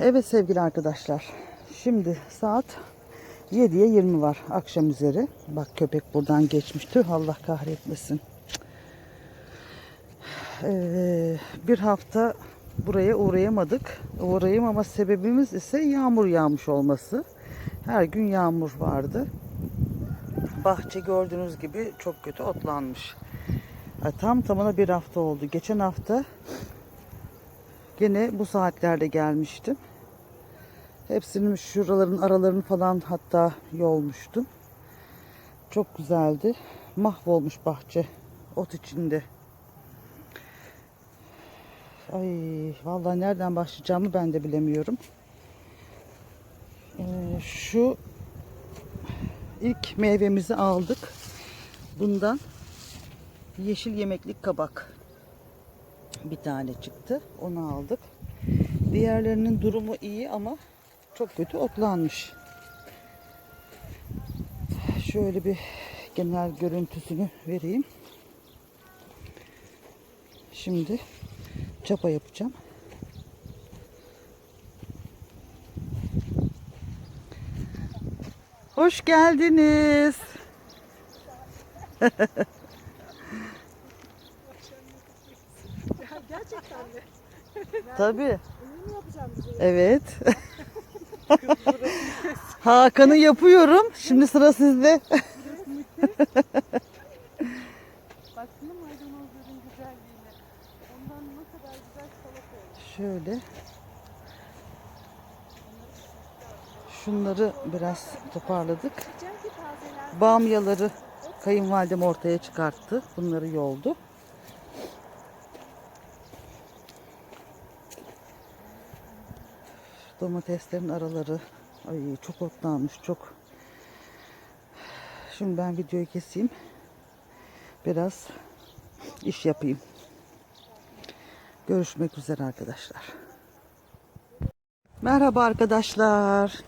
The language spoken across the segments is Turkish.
Evet sevgili arkadaşlar. Şimdi saat 7'ye 20 var akşam üzeri. Bak köpek buradan geçmişti. Allah kahretmesin. Ee, bir hafta buraya uğrayamadık. Uğrayamama sebebimiz ise yağmur yağmış olması. Her gün yağmur vardı. Bahçe gördüğünüz gibi çok kötü otlanmış. Tam tamına bir hafta oldu. Geçen hafta Gene bu saatlerde gelmiştim. Hepsinin şuraların aralarını falan hatta yolmuştum. Çok güzeldi. Mahvolmuş bahçe ot içinde. Ay vallahi nereden başlayacağımı ben de bilemiyorum. Ee, şu ilk meyvemizi aldık. Bundan yeşil yemeklik kabak bir tane çıktı. Onu aldık. Diğerlerinin durumu iyi ama çok kötü otlanmış. Şöyle bir genel görüntüsünü vereyim. Şimdi çapa yapacağım. Hoş geldiniz. Gerçekten mi? Tabii. Bunu mu yapacağım bize? Evet. Hakan'ı yapıyorum. Şimdi sıra sizde. Baksana maydanozların güzelliğine. Ondan ne kadar güzel salata olmuş. Şöyle. Şunları biraz toparladık. Bamyaları kayınvalidem ortaya çıkarttı. Bunları yoldu. Domateslerin araları ay çok otlanmış çok. Şimdi ben videoyu keseyim. Biraz iş yapayım. Görüşmek üzere arkadaşlar. Merhaba arkadaşlar.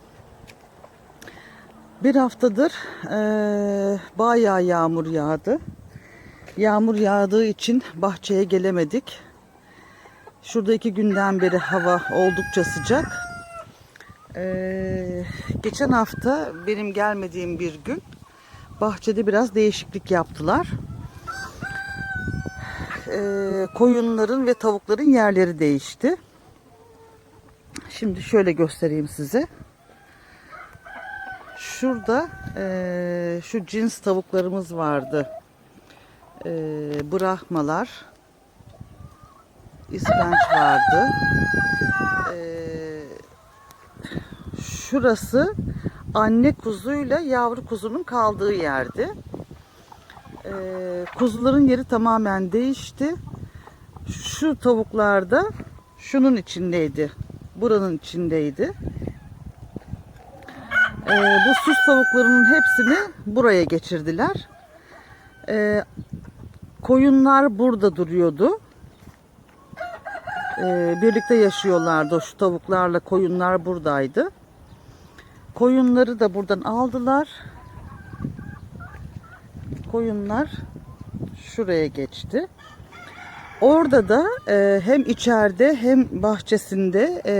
Bir haftadır eee bayağı yağmur yağdı. Yağmur yağdığı için bahçeye gelemedik. Şurada iki günden beri hava oldukça sıcak. Eee, geçen hafta benim gelmediğim bir gün bahçede biraz değişiklik yaptılar. Eee, koyunların ve tavukların yerleri değişti. Şimdi şöyle göstereyim size. Şurada eee, şu cins tavuklarımız vardı. Eee Brahmalar. İspenç vardı. Eee, şurası anne kuzuyla yavru kuzunun kaldığı yerdi. Eee, kuzuların yeri tamamen değişti. Şu tavuklarda şunun içindeydi. Buranın içindeydi. Ee, bu süs tavuklarının hepsini buraya geçirdiler. Ee, koyunlar burada duruyordu. Ee, birlikte yaşıyorlardı. Şu tavuklarla koyunlar buradaydı. Koyunları da buradan aldılar. Koyunlar şuraya geçti. Orada da e, hem içeride hem bahçesinde e,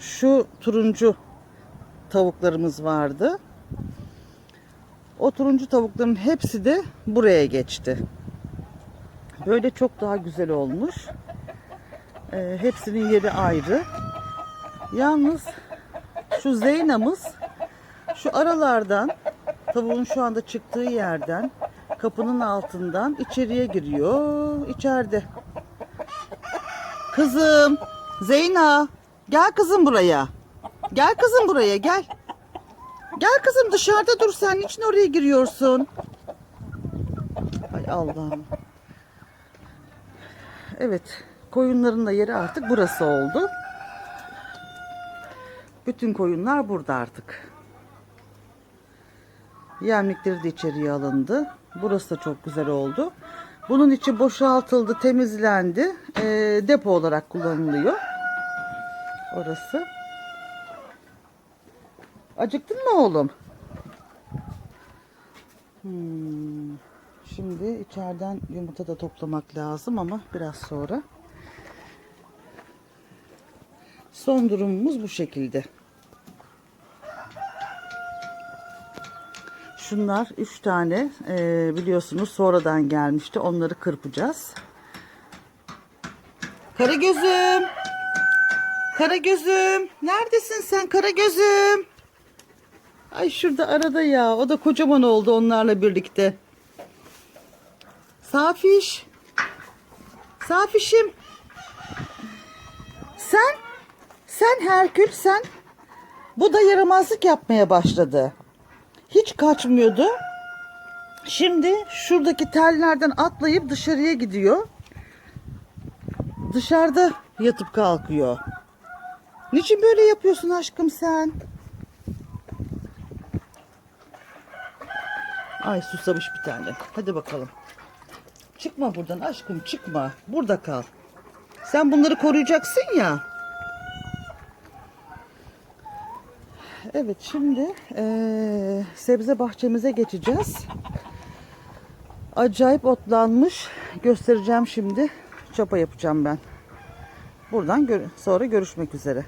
şu turuncu tavuklarımız vardı. O turuncu tavukların hepsi de buraya geçti. Böyle çok daha güzel olmuş. Ee, hepsinin yeri ayrı. Yalnız şu Zeyna'mız şu aralardan tavuğun şu anda çıktığı yerden kapının altından içeriye giriyor. İçeride. Kızım Zeyna gel kızım buraya. Gel kızım buraya gel. Gel kızım dışarıda dur sen niçin oraya giriyorsun? Ay Allah'ım. Evet koyunların da yeri artık burası oldu. Bütün koyunlar burada artık. Yemlikleri de içeriye alındı. Burası da çok güzel oldu. Bunun içi boşaltıldı, temizlendi. Ee, depo olarak kullanılıyor. Orası. Acıktın mı oğlum? Hmm. Şimdi içeriden yumurta da toplamak lazım ama biraz sonra. Son durumumuz bu şekilde. Şunlar üç tane e, biliyorsunuz sonradan gelmişti. Onları kırpacağız. Karagözüm. Karagözüm. Neredesin sen Karagözüm? Ay şurada arada ya. O da kocaman oldu onlarla birlikte. Safiş. Safişim. Sen, sen Herkül sen. Bu da yaramazlık yapmaya başladı. Hiç kaçmıyordu. Şimdi şuradaki tellerden atlayıp dışarıya gidiyor. Dışarıda yatıp kalkıyor. Niçin böyle yapıyorsun aşkım sen? Ay susamış bir tane. Hadi bakalım. Çıkma buradan aşkım çıkma. Burada kal. Sen bunları koruyacaksın ya. Evet şimdi eee, sebze bahçemize geçeceğiz. Acayip otlanmış. Göstereceğim şimdi. Çapa yapacağım ben. Buradan gör- sonra görüşmek üzere.